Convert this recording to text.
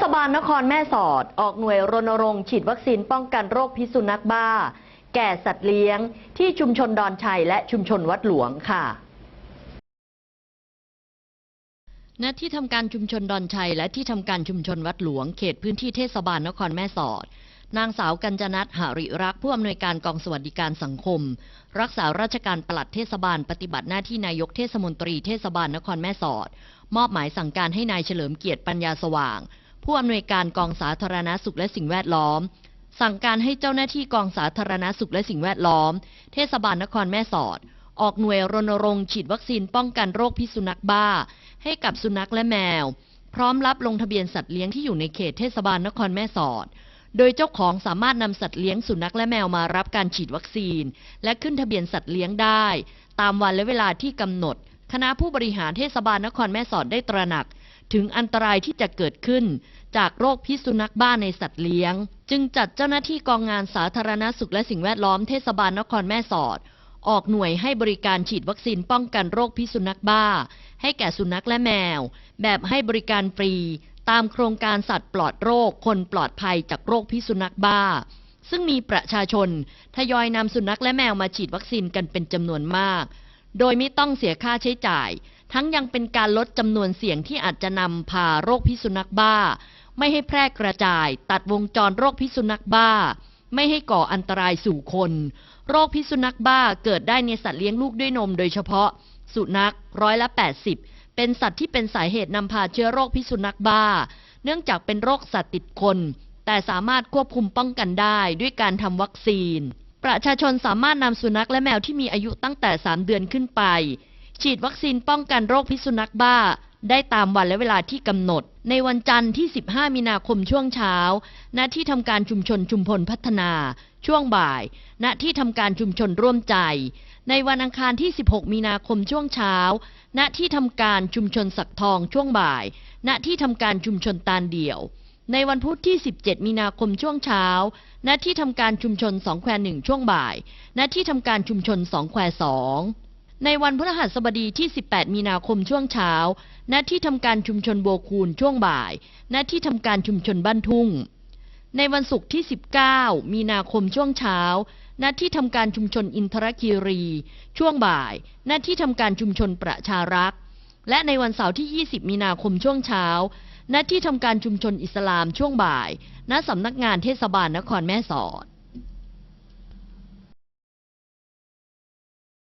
ศบาลนครแม่สอด ออกหน่วยรณรงค์ฉีดวัคซีนป้องกันโรคพิษสุนัขบ้า แก่สัตว์เลี้ยง ที่ชุมชนดอนชัยและชุมชนวัดหลวงค่ะณที่ทำการชุมชนดอนชัย และที่ทำการชุมชนวัดหลวง เขตพื้นที่เทศบาลนครแม่สอด นางสาวกัญจนัทหาริรักผู้อำนวยการกองสวัสดิการสังคม รักษาราชการปลัดเทศบาลปฏิบัติหน้าที่นายกเทศมนตรีเทศบาลนครแม่สอด มอบหมายสั่งการให้นายเฉลิมเกียรติปัญญาสว่าง ผู้อำนวยการกองสาธารณสุขและสิ่งแวดล้อม สั่งการให้เจ้าหน้าที่กองสาธารณสุขและสิ่งแวดล้อม เทศบาลนครแม่สอด ออกหน่วยรณรงค์ฉีดวัคซีนป้องกันโรคพิษสุนัขบ้า ให้กับสุนัขและแมว พร้อมรับลงทะเบียนสัตว์เลี้ยงที่อยู่ในเขตเทศบาลนครแม่สอด โดยเจ้าของสามารถนำสัตว์เลี้ยงสุนัขและแมวมารับการฉีดวัคซีน และขึ้นทะเบียนสัตว์เลี้ยงได้ ตามวันและเวลาที่กำหนด คณะผู้บริหารเทศบาลนครแม่สอดได้ตระหนัก ถึงอันตรายที่จะเกิดขึ้น จากโรคพิษสุนัขบ้าในสัตว์เลี้ยง จึงจัดเจ้าหน้าที่กองงานสาธารณสุขและสิ่งแวดล้อมเทศบาลนครแม่สอด ออกหน่วยให้บริการฉีดวัคซีนป้องกันโรคพิษสุนัขบ้า ให้แก่สุนัขและแมว แบบให้บริการฟรี ตามโครงการสัตว์ปลอดโรค คนปลอดภัยจากโรคพิษสุนัขบ้า ซึ่งมีประชาชนทยอยนำสุนัขและแมวมาฉีดวัคซีนกันเป็นจำนวนมาก โดยไม่ต้องเสียค่าใช้จ่าย ทั้งยังเป็นการลดจำนวนเสี่ยงที่อาจจะนำพาโรคพิษสุนัขบ้า ไม่ให้แพร่กระจาย ตัดวงจรโรคพิษสุนัขบ้า ไม่ให้ก่ออันตรายสู่คน โรคพิษสุนัขบ้าเกิดได้ในสัตว์เลี้ยงลูกด้วยนมโดยเฉพาะ สุนัขร้อยละ 80 เป็นสัตว์ที่เป็นสาเหตุนำพาเชื้อโรคพิษสุนัขบ้า เนื่องจากเป็นโรคสัตว์ติดคน แต่สามารถควบคุมป้องกันได้ด้วยการทำวัคซีน ประชาชนสามารถนำสุนัขและแมวที่มีอายุตั้งแต่ 3 เดือนขึ้นไป ฉีดวัคซีนป้องกันโรคพิษสุนัขบ้า ได้ตามวันและเวลาที่กำหนด ในวันจันทร์ที่ 15 มีนาคมช่วงเช้า ณ ที่ทำการชุมชนชุมพลพัฒนา ช่วงบ่าย ณ ที่ทำการชุมชนร่วมใจ ในวันอังคารที่ 16 มีนาคมช่วงเช้า ณ ที่ทำการชุมชนสักทองช่วงบ่าย ณ ที่ทำการชุมชนตาลเดี่ยว ในวันพุธที่ 17 มีนาคมช่วงเช้า ณ ที่ทำการชุมชนสองแควหนึ่งช่วงบ่าย ณ ที่ทำการชุมชนสองแควสองในวันพฤหัสบดีที่ 18 มีนาคมช่วงเช้า ณ ที่ทำการชุมชนโบคูนช่วงบ่าย ณ ที่ทำการชุมชนบ้านทุ่ง ในวันศุกร์ที่ 19 มีนาคมช่วงเช้า ณ ที่ทำการชุมชนอินทรคีรี ช่วงบ่าย ณ ที่ทำการชุมชนประชารักษ์และในวันเสาร์ที่ 20 มีนาคมช่วงเช้า ณที่ทำการชุมชนอิสลามช่วงบ่าย ณสำนักงานเทศบาลนครแม่สอด